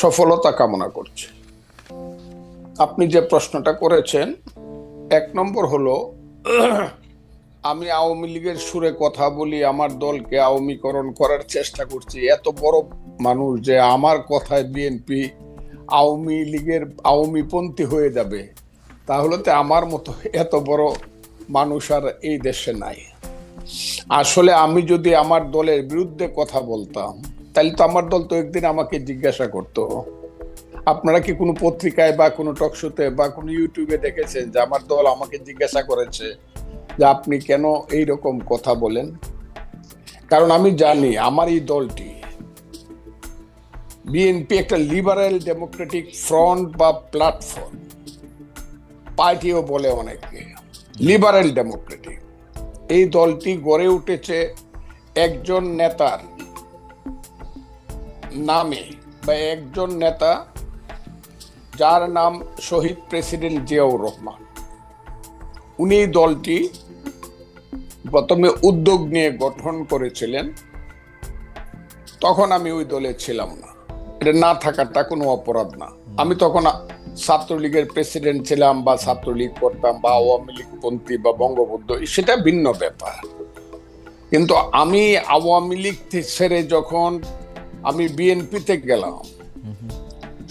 সফলতা কামনা করছি। আপনি যে প্রশ্নটা করেছেন, এক নম্বর হলো, আমি আওয়ামী লীগের সুরে কথা বলি, আমার দলকে আওয়ামীকরণ করার চেষ্টা করছি। এত বড় মানুষ যে আমার কথায় বিএনপি আওয়ামী লীগের আওয়ামীপন্থী হয়ে যাবে, তাহলে তো আমার মতো এত বড় মানুষ আর এই দেশে নাই। আসলে আমি যদি আমার দলের বিরুদ্ধে কথা বলতাম তাহলে তো আমার দল তো একদিন আমাকে জিজ্ঞাসা করতো। আপনারা কি কোনো পত্রিকায় বা কোনো টকশোতে বা কোনো ইউটিউবে দেখেছেন যে আমার দল আমাকে জিজ্ঞাসা করেছে যে আপনি কেন এই রকম কথা বলেন? কারণ আমি জানি আমার এই দলটি বিএনপি একটা লিবারেল ডেমোক্রেটিক ফ্রন্ট বা প্ল্যাটফর্ম পার্টিও বলে অনেকে লিবারেল ডেমোক্রেটিক এই দলটি গড়ে উঠেছে একজন নেতার নামে বা একজন নেতা যার নাম শহীদ প্রেসিডেন্ট জিয়াউর রহমান। উনি দলটি প্রথমে উদ্যোগ নিয়ে গঠন করেছিলেন, তখন আমি ওই দলে ছিলাম না। এটা না থাকাটা কোনো অপরাধ না। আমি তখন ছাত্রলীগের প্রেসিডেন্ট ছিলাম বা ছাত্রলীগ করতাম বা আওয়ামী লীগ পন্থী বা বঙ্গবন্ধু, সেটা ভিন্ন ব্যাপার। কিন্তু আমি আওয়ামী লীগ ছেড়ে যখন আমি বিএনপিতে গেলাম।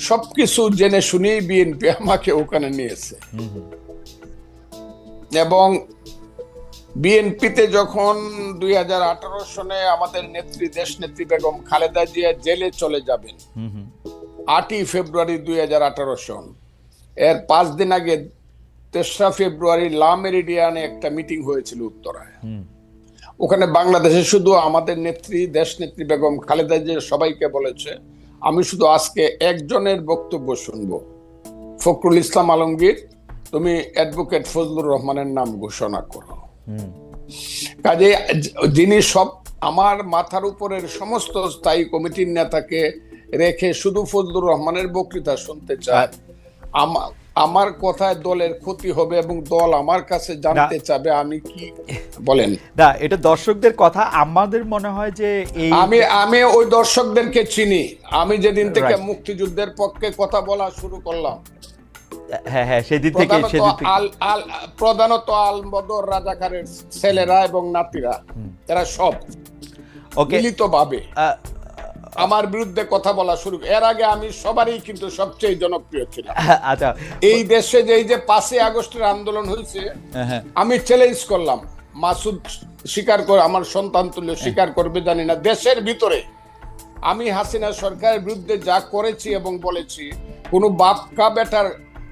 সবকিছু জেনে শুনেই বিএনপি আমাকে ওখানে নিয়েছে। এবং বিএনপিতে যখন দুই হাজার আঠারো সনে আমাদের নেত্রী দেশ নেত্রী বেগম খালেদা জিয়া জেলে চলে যাবেন, আটই ফেব্রুয়ারি দুই হাজার আঠারো সন, এর পাঁচ দিন আগে তেসরা ফেব্রুয়ারি লা মেরিডিয়ানে একটা মিটিং হয়েছিল উত্তরায়। ওখানে বাংলাদেশে শুধু আমাদের নেত্রী দেশ নেত্রী বেগম খালেদা জিয়া সবাইকে বলেছে আমি শুধু আজকে একজনের বক্তব্য শুনব। ফখরুল ইসলাম আলমগীর তুমি অ্যাডভোকেট ফজলুর রহমানের নাম ঘোষণা করো। কাজে যিনি সব আমার মাথার উপরের সমস্ত স্থায়ী কমিটির নেতাকে রেখে শুধু ফজলুর রহমানের বক্তৃতা শুনতে চায় আমা- আমার কথায় দলের ক্ষতি হবে এবং দল আমার কাছে জানতে চাবে আমি কি বলেন? না এটা দর্শকদের কথা। আমাদের মনে হয় যে এই আমি আমি ওই দর্শকদেরকে চিনি। আমি যেদিন থেকে মুক্তিযুদ্ধের পক্ষে কথা বলা শুরু করলাম। হ্যাঁ হ্যাঁ সেদিন থেকে প্রধানত সেদিন থেকে আল আল প্রধানত আল বদর রাজাকারের ছেলেরা এবং নাতিরা এরা সব ওকে মিলিত ভাবে আমার বিরুদ্ধে কথা বলা শুরু এর আগে আমি সবারই কিন্তু সবচেয়ে জনপ্রিয় ছিলাম। আচ্ছা। এই দেশে যে এই যে পাঁচই আগস্টের আন্দোলন হয়েছে হ্যাঁ, হ্যাঁ। আমি চ্যালেঞ্জ করলাম। মাসুদ স্বীকার করে আমার সন্তান তুলে স্বীকার করবে জানি না। দেশের ভিতরে আমি হাসিনা সরকারের বিরুদ্ধে যা করেছি এবং বলেছি কোনো বাপকা বেটার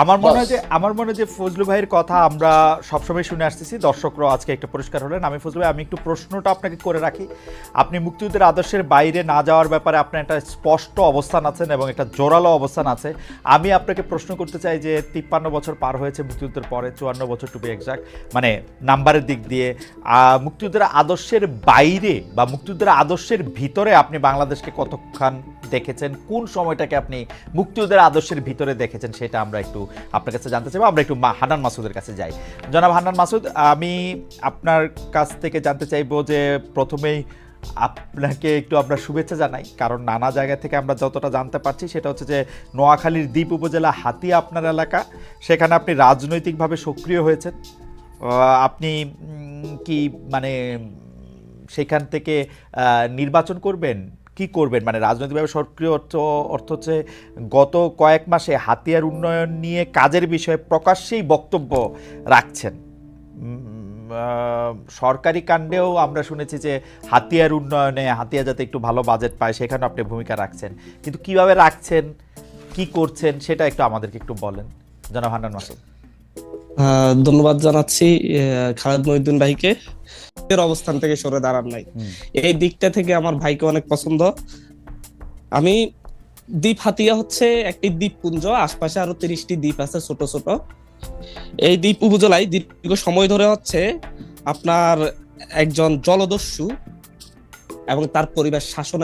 আমার মনে হয় যে আমার মনে হয় যে ফজলু ভাইয়ের কথা আমরা সবসময় শুনে আসতেছি। দর্শকরাও আজকে একটা পরিষ্কার হলেন। আমি ফজলু ভাই আমি একটু প্রশ্নটা আপনাকে করে রাখি। আপনি মুক্তিযুদ্ধের আদর্শের বাইরে না যাওয়ার ব্যাপারে আপনার একটা স্পষ্ট অবস্থান আছেন এবং একটা জোরালো অবস্থান আছে। আমি আপনাকে প্রশ্ন করতে চাই যে তিপ্পান্ন বছর পার হয়েছে মুক্তিযুদ্ধের পরে চুয়ান্ন বছর টু বি এক্সাক্ট মানে নাম্বারের দিক দিয়ে মুক্তিযুদ্ধের আদর্শের বাইরে বা মুক্তিযুদ্ধের আদর্শের ভিতরে আপনি বাংলাদেশকে কতক্ষণ দেখেছেন, কোন সময়টাকে আপনি মুক্তিযুদ্ধের আদর্শের ভিতরে দেখেছেন সেটা আমরা একটু আপনার কাছে জানতে চাইব। আমরা একটু হান্নান মাসুদের কাছে যাই। জনাব হান্নান মাসুদ, আমি আপনার কাছ থেকে জানতে চাইব যে প্রথমেই আপনাকে একটু আমরা শুভেচ্ছা জানাই, কারণ নানা জায়গা থেকে আমরা যতটা জানতে পারছি সেটা হচ্ছে যে নোয়াখালীর দ্বীপ উপজেলা হাতিয়া আপনার এলাকা, সেখানে আপনি রাজনৈতিকভাবে সক্রিয় হয়েছেন। আপনি কি মানে সেখান থেকে নির্বাচন করবেন? কি করবেন? মানে রাজনৈতিকভাবে সক্রিয় অর্থ অর্থ হচ্ছে গত কয়েক মাসে হাতিয়ার উন্নয়ন নিয়ে কাজের বিষয়ে প্রকাশ্যেই বক্তব্য রাখছেন। সরকারি কাণ্ডেও আমরা শুনেছি যে হাতিয়ার উন্নয়নে হাতিয়া যাতে একটু ভালো বাজেট পায় সেখানে আপনি ভূমিকা রাখছেন। কিন্তু কীভাবে রাখছেন, কি করছেন, সেটা একটু আমাদেরকে একটু বলেন। জনাব মাসুদ। ধন্যবাদ জানাচ্ছি খালেদ মহিউদ্দিন ভাইকে। এর অবস্থান থেকে সরে দাঁড়ান নাই। এই দিকটা থেকে আমার ভাইকে অনেক পছন্দ। আমি দ্বীপ হাতিয়া হচ্ছে একটি দ্বীপপুঞ্জ আশপাশে আরও তিরিশটি দ্বীপ আছে ছোট ছোট। এই দ্বীপ উপজেলায় দীর্ঘ সময় ধরে হচ্ছে আপনার একজন জলদস্যু এবং তার পরিবার শাসন